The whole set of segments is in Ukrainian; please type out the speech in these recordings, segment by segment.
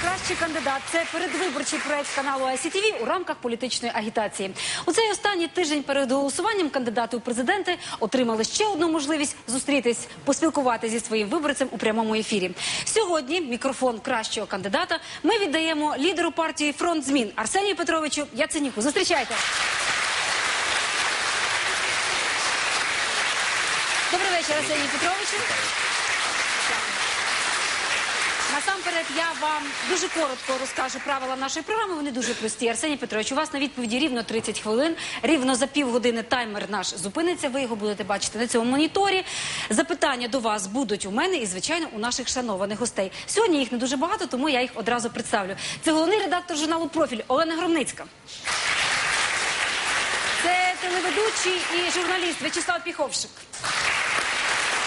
Кращий кандидат. Це передвиборчий проект каналу ICTV у рамках політичної агітації. У цей останній тиждень перед голосуванням кандидати у президенти отримали ще одну можливість зустрітись, поспілкуватися зі своїм виборцем у прямому ефірі. Сьогодні мікрофон кращого кандидата ми віддаємо лідеру партії Фронт змін Арсенію Петровичу Яценюку. Зустрічайте. Добрий вечір, Арсенію Петровичу. Насамперед, я вам дуже коротко розкажу правила нашої програми. Вони дуже прості. Арсеній Петрович, у вас на відповіді рівно 30 хвилин. Рівно за півгодини таймер наш зупиниться. Ви його будете бачити на цьому моніторі. Запитання до вас будуть у мене і, звичайно, у наших шанованих гостей. Сьогодні їх не дуже багато, тому я їх одразу представлю. Це головний редактор журналу Профіль Олена Громницька. Це телеведучий і журналіст В'ячеслав Піховшик.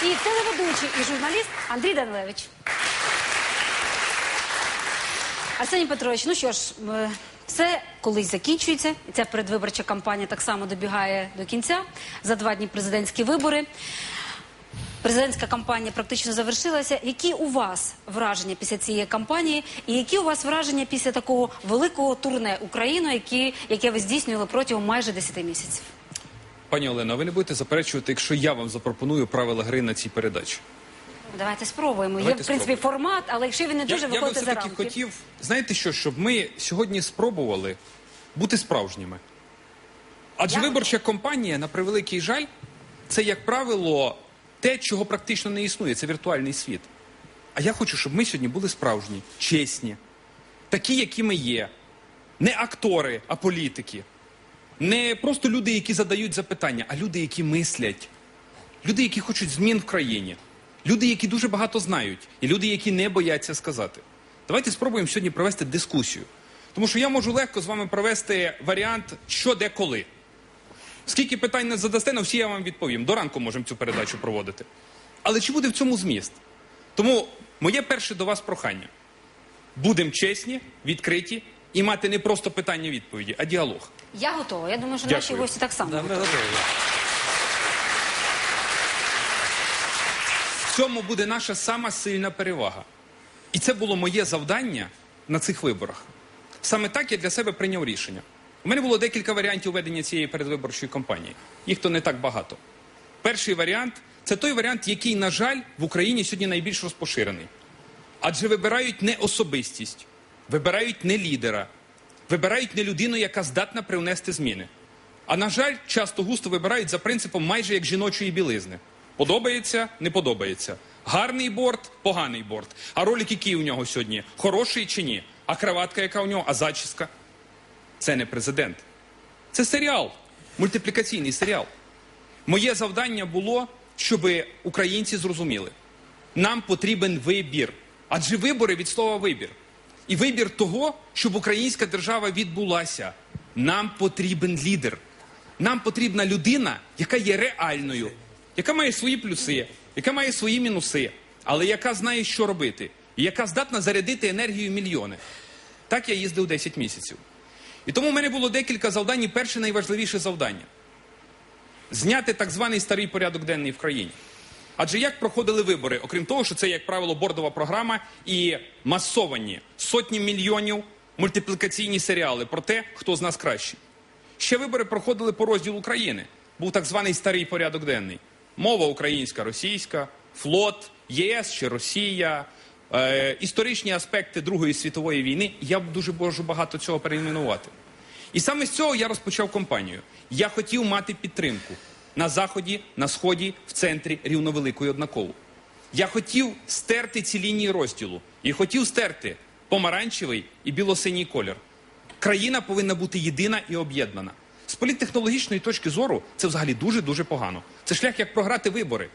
І телеведучий і журналіст Андрій Данилевич. Арсеній Петрович, ну що ж, е, все колись закінчується. Ця передвиборча кампанія так само добігає до кінця. За два дні президентські вибори. Президентська кампанія практично завершилася. Які у вас враження після цієї кампанії, і які у вас враження після такого великого турне Україною, які, яке ви здійснювали протягом майже 10 місяців? Пані Олено, ви не будете заперечувати, якщо я вам запропоную правила гри на цій передачі. Давайте спробуємо. Є в принципі спробуємо. формат, але якщо він не дуже я, я би виходить за все-таки рамки. хотів, знаєте що, щоб ми сьогодні спробували бути справжніми. Адже Я- виборча кампанія, на превеликий жаль, це, як правило, те, чого практично не існує, це віртуальний світ. А я хочу, щоб ми сьогодні були справжні, чесні, такі, які ми є. Не актори, а політики. Не просто люди, які задають запитання, а люди, які мислять. Люди, які хочуть змін в країні. Люди, які дуже багато знають, і люди, які не бояться сказати. Давайте спробуємо сьогодні провести дискусію. Тому що я можу легко з вами провести варіант що де коли. Скільки питань не задасте, на всі я вам відповім. До ранку можемо цю передачу проводити. Але чи буде в цьому зміст? Тому моє перше до вас прохання: будемо чесні, відкриті і мати не просто питання-відповіді, а діалог. Я готова. Я думаю, що Дякую. наші гості так само. Да, ми готові. Цьому буде наша сама сильна перевага. І це було моє завдання на цих виборах. Саме так я для себе прийняв рішення. У мене було декілька варіантів ведення цієї передвиборчої кампанії. Їх то не так багато. Перший варіант це той варіант, який, на жаль, в Україні сьогодні найбільш розпоширений. Адже вибирають не особистість, вибирають не лідера, вибирають не людину, яка здатна привнести зміни. А на жаль, часто густо вибирають за принципом майже як жіночої білизни. Подобається, не подобається. Гарний борт, поганий борт. А ролик, який у нього сьогодні, хороший чи ні? А краватка, яка у нього, а зачіска? Це не президент. Це серіал, мультиплікаційний серіал. Моє завдання було, щоб українці зрозуміли. Нам потрібен вибір. Адже вибори від слова вибір. І вибір того, щоб українська держава відбулася. Нам потрібен лідер. Нам потрібна людина, яка є реальною, яка має свої плюси, яка має свої мінуси, але яка знає, що робити, і яка здатна зарядити енергію мільйони. Так я їздив 10 місяців. І тому в мене було декілька завдань. І перше найважливіше завдання зняти так званий старий порядок денний в країні. Адже як проходили вибори, окрім того, що це, як правило, бордова програма і масовані сотні мільйонів мультиплікаційні серіали про те, хто з нас кращий. Ще вибори проходили по розділу України. Був так званий старий порядок денний. Мова українська, російська, флот, ЄС чи Росія, е, історичні аспекти Другої світової війни. Я б дуже можу багато цього перейменувати. І саме з цього я розпочав кампанію. Я хотів мати підтримку на заході, на сході, в центрі рівновеликої однаково. Я хотів стерти ці лінії розділу і хотів стерти помаранчевий і білосиній колір. Країна повинна бути єдина і об'єднана. З політтехнологічної точки зору це взагалі дуже дуже погано. Це шлях, як програти вибори,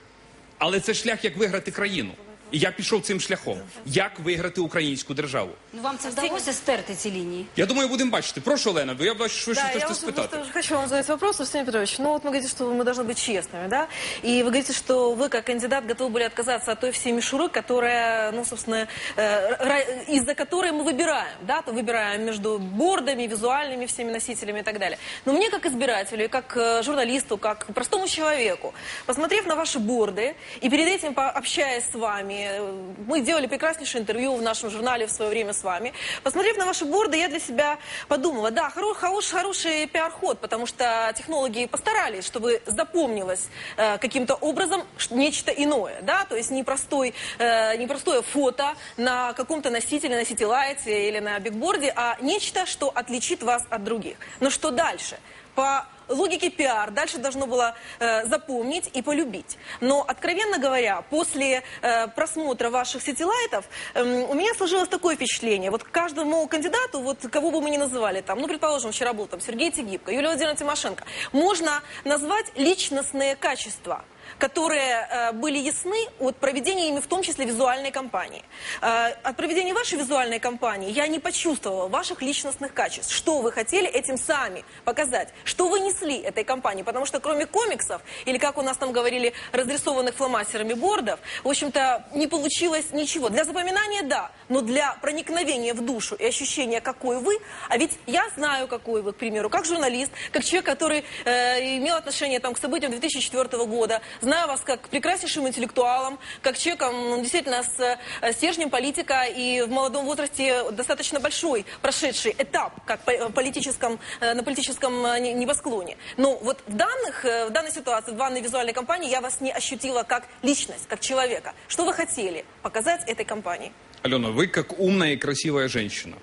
але це шлях, як виграти країну. І я пішов цим шляхом. Як виграти українську державу? Ну вам це вдалося стерти ці лінії? Я думаю, будемо бачити. Прошу, Олена, бо я бачу, що ви Да, щось я хочете вот спитати. просто хочу вам задать вопрос, Арсений Петрович. Ну вот мы говорите, что мы должны быть честными, да? И вы говорите, что вы как кандидат готовы были отказаться от той всей мишуры, которая, ну, собственно, э, ра- из-за которой мы выбираем, да? То выбираем между бордами, визуальными всеми носителями и так далее. Но мне как избирателю, и как э, журналисту, как простому человеку, посмотрев на ваши борды и перед этим пообщаясь с вами, э, мы делали прекраснейшее интервью в нашем журнале в свое время с вами. Посмотрев на ваши борды, я для себя подумала, да, хоро- хорош- хороший пиар-ход, потому что технологи постарались, чтобы запомнилось э, каким-то образом нечто иное, да, то есть непростой, э, непростое фото на каком-то носителе, на ситилайте или на бигборде, а нечто, что отличит вас от других. Но что дальше? По логике пиар дальше должно было э, запомнить и полюбить. Но, откровенно говоря, после э, просмотра ваших сетилайтов эм, у меня сложилось такое впечатление. Вот каждому кандидату, вот кого бы мы ни называли, там, ну, предположим, вчера был там Сергей Тигибко, Юлия Владимировна Тимошенко, можно назвать личностные качества которые э, были ясны от проведения ими в том числе визуальной кампании. Э, от проведения вашей визуальной кампании я не почувствовала ваших личностных качеств. Что вы хотели этим сами показать? Что вы несли этой кампании? Потому что кроме комиксов, или как у нас там говорили, разрисованных фломастерами бордов, в общем-то, не получилось ничего. Для запоминания да, но для проникновения в душу и ощущения, какой вы, а ведь я знаю, какой вы, к примеру, как журналист, как человек, который э, имел отношение там, к событиям 2004 года, знаю вас как прекраснейшим интеллектуалом, как человеком ну, действительно с э, стержнем политика и в молодом возрасте достаточно большой прошедший этап как э, политическом, э, на политическом не- небосклоне. Но вот в, данных, в данной ситуации, в данной визуальной кампании я вас не ощутила как личность, как человека. Что вы хотели показать этой кампании? Алена, вы как умная и красивая женщина.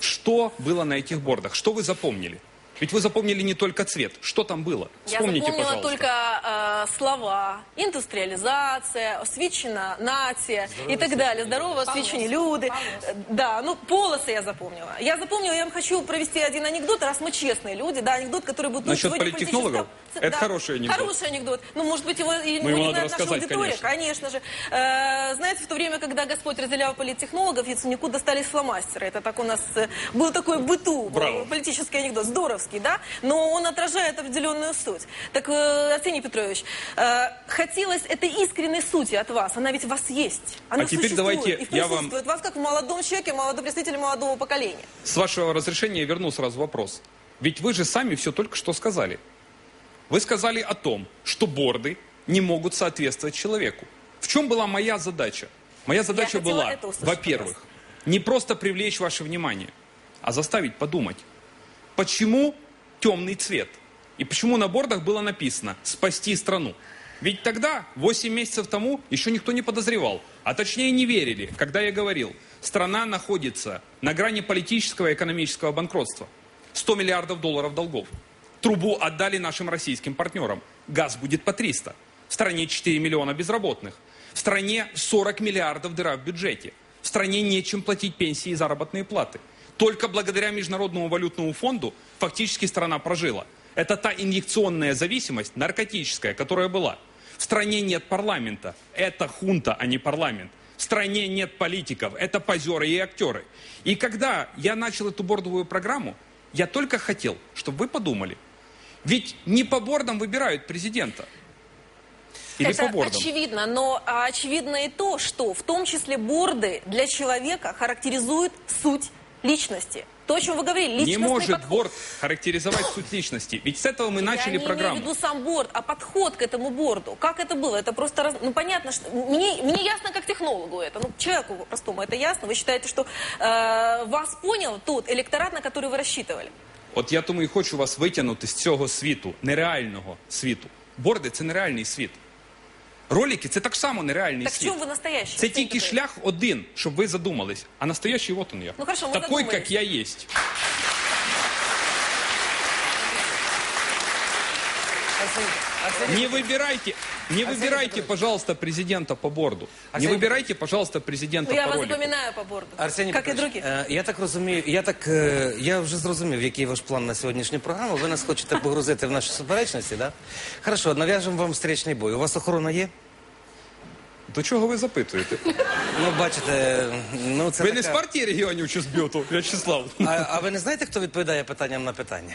Что было на этих бордах? Что вы запомнили? Ведь вы запомнили не только цвет. Что там было? Я Вспомните, запомнила пожалуйста. только э, слова. Индустриализация, освічена нація и так далее. Здорово, освічені люди. Э, Да, ну полосы я запомнила. Я запомнила, я вам хочу провести один анекдот, раз мы честные люди, да, анекдот, который будет... ну, Насчет сегодня политтехнологов? политическом- Это хороший анекдот. Хороший анекдот. Ну, может быть, его, и- Ну, его его не надо знает наша рассказать, аудитория. Конечно же. Э, знаете, в то время, когда Господь разделял политтехнологов, Яценюку достались фломастеры. Это так у нас э, был такой в быту, Браво. э, политический анекдот, здоровский, да? Но он отражает определенную суть. Так, э, Арсений Петрович, э, хотелось этой искренней сути от вас. Она ведь у вас есть. Она А теперь давайте и я вам-. Вас как в молодом человеке, молодом представителе молодого поколения. С вашего разрешения я верну сразу вопрос. Ведь вы же сами все только что сказали. Вы сказали о том, что борды не могут соответствовать человеку. В чем была моя задача? Моя задача была, во-первых, не просто привлечь ваше внимание, а заставить подумать, почему темный цвет? И почему на бордах было написано «спасти страну»? Ведь тогда, 8 месяцев тому, еще никто не подозревал, а точнее не верили, когда я говорил, страна находится на грани политического и экономического банкротства. 100 миллиардов долларов долгов. Трубу отдали нашим российским партнерам. Газ будет по 300. В стране 4 миллиона безработных. В стране 40 миллиардов дыра в бюджете. В стране нечем платить пенсии и заработные платы. Только благодаря Международному валютному фонду фактически страна прожила. Это та инъекционная зависимость, наркотическая, которая была. В стране нет парламента. Это хунта, а не парламент. В стране нет политиков. Это позеры и актеры. И когда я начал эту бордовую программу, я только хотел, чтобы вы подумали. Ведь не по бордам выбирают президента. Или Это по бордам. очевидно, но а, очевидно и то, что в том числе борды для человека характеризуют суть личности. То, о чем вы говорили, Не личностный может подход. борд характеризовать суть личности. Ведь с этого мы начали Я не программу. имею в виду сам борд, а подход к этому борду. Как это было? Это просто... раз- Ну, понятно, что... Мне, мне ясно, как технологу это. Ну, человеку простому это ясно. Вы считаете, что э, вас понял тот электорат, на который вы рассчитывали? От я тому і хочу вас витягнути з цього світу, нереального світу. Борди це нереальний світ. Ролики це так само нереальний Так в світ. чем вы настоящий? Це Арсений тільки Петрович? шлях один, щоб ви задумались. А настоящий вот он я. Ну, хорошо, мы Такой, задумались. как я есть. Не выбирайте, не выбирайте, пожалуйста, президента по борду. Не Арсений- выбирайте, пожалуйста, президента Ну, я по вас ролику. запоминаю по борду. Арсеній как и Петрович, других. е, я так розумію, я так е, я вже зрозумів, який ваш план на сьогоднішню програму. Ви нас хочете погрузити в наші суперечності, да? Хорошо, нав'яжемо вам встречний бой. У вас охорона є? До чого ви запитуєте? Ну, бачите, ну це Ви така... не з партії регіонів чи з бюту, В'ячеслав? А, а ви не знаєте, хто відповідає питанням на питання?